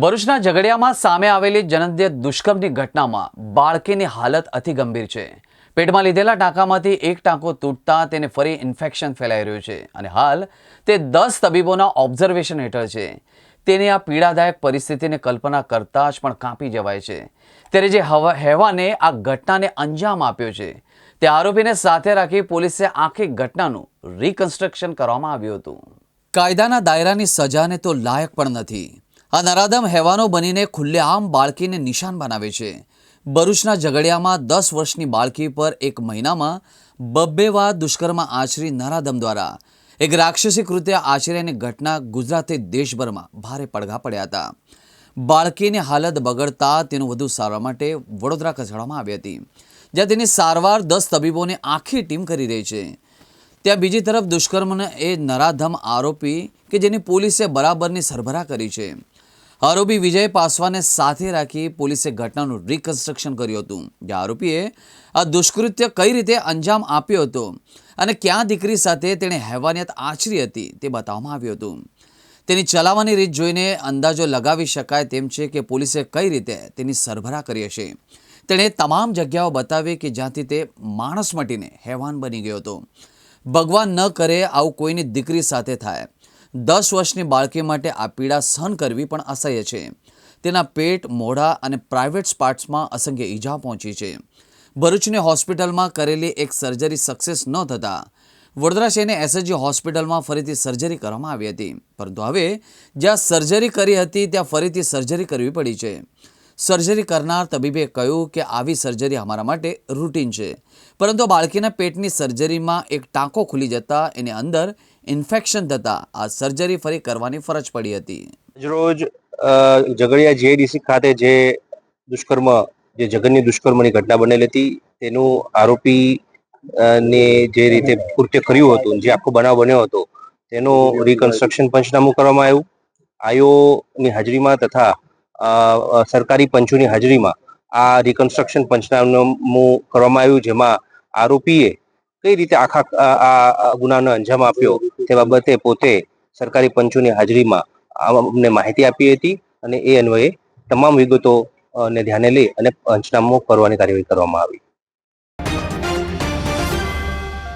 ભરૂચના ઝઘડિયામાં સામે આવેલી જનદ્ય દુષ્કર્મની ઘટનામાં બાળકીની હાલત અતિ ગંભીર છે. પેટમાં લીધેલા ટાંકામાંથી એક ટાંકો તૂટતા તેને ફરી ઇન્ફેક્શન ફેલાઈ રહ્યું છે અને હાલ તે દસ તબીબોના ઓબ્ઝર્વેશન હેઠળ છે. તેની આ પીડાદાયક પરિસ્થિતિને કલ્પના કરતાં જ પણ કાપી જવાય છે. ત્યારે જે હવા, હેવાને આ ઘટનાને અંજામ આપ્યો છે, તે આરોપીને સાથે રાખી પોલીસે આખી ઘટનાનું રિકન્સ્ટ્રક્શન કરવામાં આવ્યું હતું. કાયદાના દાયરાની સજાને તો લાયક પણ નથી. આ નરાધમ હેવાનો બનીને ખુલ્લેઆમ બાળકીને નિશાન બનાવે છે. ભરૂચના ઝઘડિયામાં દસ વર્ષની બાળકી પર એક મહિનામાં બબ્બે વાર દુષ્કર્મ આચરી નરાધમ દ્વારા એક રાક્ષસી કૃત્ય આચર્યાની ઘટના ગુજરાતે દેશભરમાં ભારે પડઘા પડ્યા હતા. બાળકીની હાલત બગડતા તેનું વધુ સારવાર માટે વડોદરા ખસેડવામાં આવી હતી, જ્યાં તેની સારવાર દસ તબીબોની આખી ટીમ કરી રહી છે. ત્યાં બીજી તરફ દુષ્કર્મનો એ નરાધમ આરોપી કે જેની પોલીસે બરાબરની સરભરા કરી છે. આરોપી વિજય પાસવાને સાથે રાખી પોલીસે ઘટનાનું રિકન્સ્ટ્રક્શન કર્યું હતું. જે આરોપીએ આ દુષ્કૃત્ય કઈ રીતે અંજામ આપ્યો હતો અને ક્યાં દીકરી સાથે તેણે હેવાનિયત આચરી હતી તે બતાવવામાં આવ્યું હતું. તેની ચલાવવાની રીત જોઈને અંદાજો લગાવી શકાય તેમ છે કે પોલીસે કઈ રીતે તેની સરભરા કરી હશે. તેણે તમામ જગ્યાઓ બતાવી કે જ્યાંથી તે માણસ મટીને હેવાન બની ગયો હતો. ભગવાન ન કરે આવું કોઈની દીકરી સાથે થાય. દસ વર્ષની બાળકી માટે આ પીડા સહન કરવી પણ અસહ્ય છે. તેના પેટ, મોઢા અને પ્રાઇવેટ પાર્ટ્સમાં અસંખ્ય ઈજા પહોંચી છે. ભરૂચની હોસ્પિટલમાં કરેલી એક સર્જરી સક્સેસ ન થતાં વડોદરા શહેરની એસએચજી હોસ્પિટલમાં ફરીથી સર્જરી કરવામાં આવી હતી. પરંતુ હવે જ્યાં સર્જરી કરી હતી, ત્યાં ફરીથી સર્જરી કરવી પડી છે. સર્જરી કરનાર તબીબે કહ્યું કે આવી સર્જરી અમારા માટે રૂટીન છે. પરંતુ બાળકીના પેટની સર્જરીમાં એક ટાંકો ખુલી જતા એની અંદર ઇન્ફેક્શન થતાં આ સર્જરી ફરી કરવાની ફરજ પડી હતી. રોજ ઝઘડિયા જીઆઈડીસી ખાતે જે દુષ્કર્મ, જે જગનની દુષ્કર્મની ઘટના બનેલી હતી, તેનું આરોપી ને જે રીતે કૃત્ય કર્યું હતું, જે આખો બનાવ બન્યો હતો, તેનું રિકન્સ્ટ્રક્શન પંચનામું કરવામાં આવ્યું. આયોની હાજરીમાં તથા સરકારી પંચોની હાજરીમાં આ રિકન્સ્ટ્રક્શન પંચનામું કરવામાં આવ્યું, જેમાં આરોપીએ કઈ રીતે આખા આ- ગુનાનો અંજામ આપ્યો તે બાબતે પોતે સરકારી પંચોની હાજરીમાં અમને માહિતી આપી હતી અને એ અન્વયે તમામ વિગતો ને ધ્યાને લઈ અને પંચનામું કરવાની કાર્યવાહી કરવામાં આવી.